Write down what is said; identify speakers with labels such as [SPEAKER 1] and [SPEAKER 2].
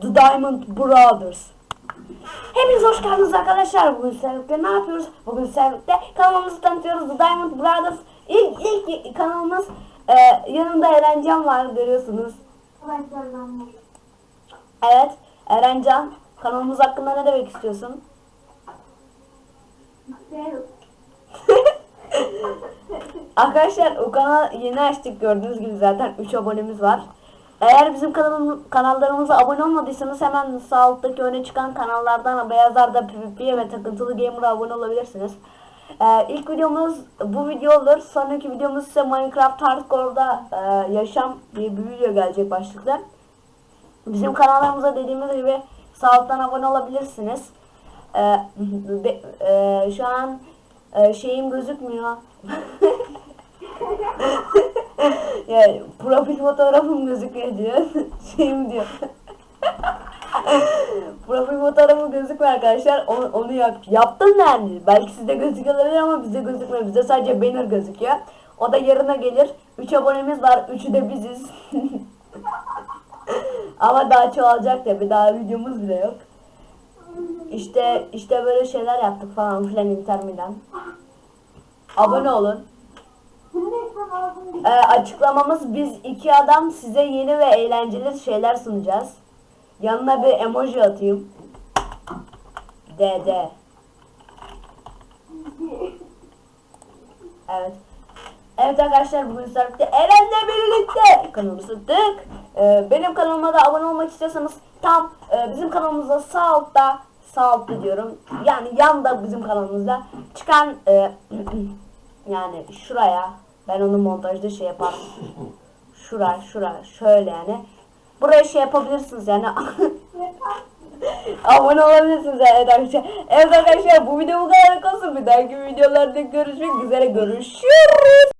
[SPEAKER 1] The Diamond Brothers. Hepiniz hoş geldiniz arkadaşlar. Bugün sizlerle ne yapıyoruz? Bugün sizlerle kanalımızı tanıtıyoruz. The Diamond Brothers. İlk, ilk kanalımız e, yanında Erencan var görüyorsunuz. Evet Erencan kanalımız hakkında ne demek istiyorsun? Arkadaşlar o kanal yeni açtık gördüğünüz gibi zaten 3 abonemiz var. Eğer bizim kanalım, kanallarımıza abone olmadıysanız hemen sağ alttaki öne çıkan kanallardan Beyazlar'da PvP'ye ve Takıntılı Gamer'a abone olabilirsiniz. Ee, ilk videomuz bu video olur. Sonraki videomuz ise Minecraft Hardcore'da e, yaşam diye bir video gelecek başlıkta. Bizim kanallarımıza dediğimiz gibi sağ alttan abone olabilirsiniz. Ee, be- e, şu an e, şeyim gözükmüyor. yani profil fotoğrafım gözüküyor diyor. şeyim diyor. profil fotoğrafı gözükmüyor arkadaşlar. Onu, onu yap, yaptım yani. Belki sizde gözüküyor ama bizde gözükmüyor. Bizde sadece banner gözüküyor. O da yarına gelir. 3 abonemiz var. Üçü de biziz. ama daha çoğalacak tabi. Daha videomuz bile yok. İşte işte böyle şeyler yaptık falan filan Inter Milan. Abone olun. Ee, açıklamamız biz iki adam size yeni ve eğlenceli şeyler sunacağız. Yanına bir emoji atayım. DD. Evet. Evet arkadaşlar bugün sizlerle Eren'le birlikte kanalımızı tık. Ee, benim kanalıma da abone olmak istiyorsanız tam e, bizim kanalımızda sağ altta sağ altta diyorum. Yani yanda bizim kanalımızda çıkan e, yani şuraya ben onu montajda şey yaparım. Şura şura şöyle yani. Buraya şey yapabilirsiniz yani. Abone olabilirsiniz evet arkadaşlar. Evet arkadaşlar bu video bu kadar olsun. Bir dahaki videolarda görüşmek üzere. Görüşürüz.